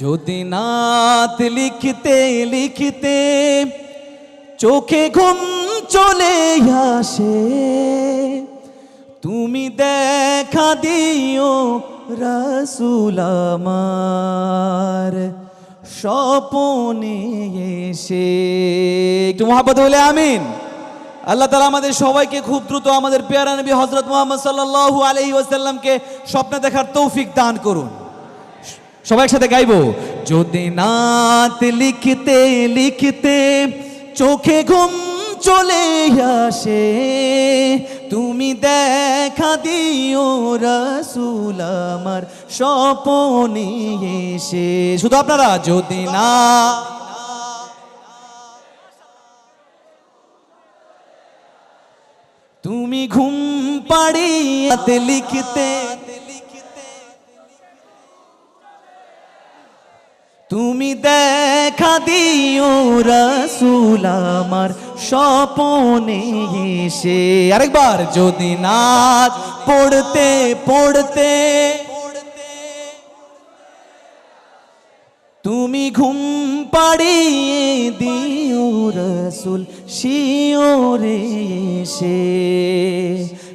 যদি নাত লিখতে লিখতে চোখে ঘুম চলে আসে, তুমি দেখা দিও রসুল আমার স্বপনে এসে। একটু মহাব্বত বলে আমিন। আল্লাহ তালা আমাদের সবাইকে খুব দ্রুত আমাদের পেয়ারা নবী হজরত মোহাম্মদ সাল্লাল্লাহু ওয়াসাল্লামকে স্বপ্ন দেখার তৌফিক দান করুন। সবাই একসাথে গাইবো। যদি নাত লিখতে লিখতে চোখে ঘুম চলে আসে, তুমি দেখা দিও রসুল আমার স্বপনে এসে। শুধু আপনারা, যদি না তুমি ঘুম পাড়িয়াতে লিখতে তুমি দেখা দিও রসুল আমার স্বপনে এসে আরেকবার, যদি নাচ পড়তে পড়তে, তুমি ঘুম পাড়িয়ে দিও রসুল, শিওরে এসে।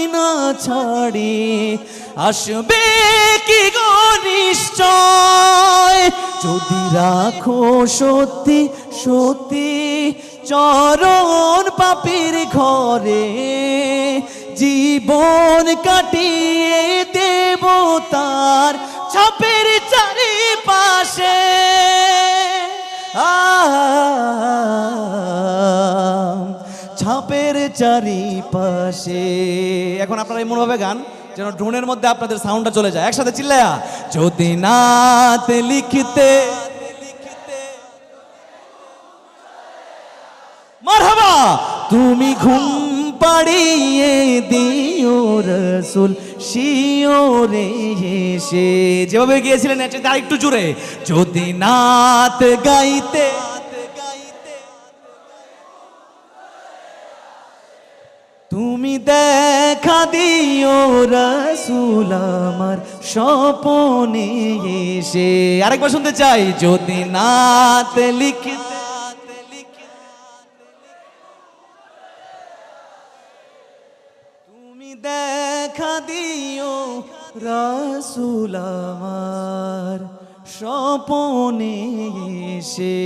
মদিনা ছাড়ি, আসবে কি গো নিশ্চয়? যদি রাখো সত্যি সত্যি চরণ পাপির ঘরে, জীবন কাটিয়ে দেব তার ছাপের চারিপাশে। এখন আপনারা এমনভাবে গান, যেন ড্রোনের মধ্যে আপনাদের সাউন্ডটা চলে যায়। একসাথে চিল্লায়া, যদি নাত লিখতে মারহাবা! তুমি ঘুম পাড়িয়ে দিও রসুল, শিওরে এসে যেভাবে গিয়েছিলেন চাইতে আরেকটু জুড়ে যদি নাত গাইতে তুমি দেখা দিও রসুল আমার স্বপনে এসে। আরেকবার শুনতে চাই, যদি নাত লিখতে তুমি দেখা দিও রসুল আমার স্বপনে এসে।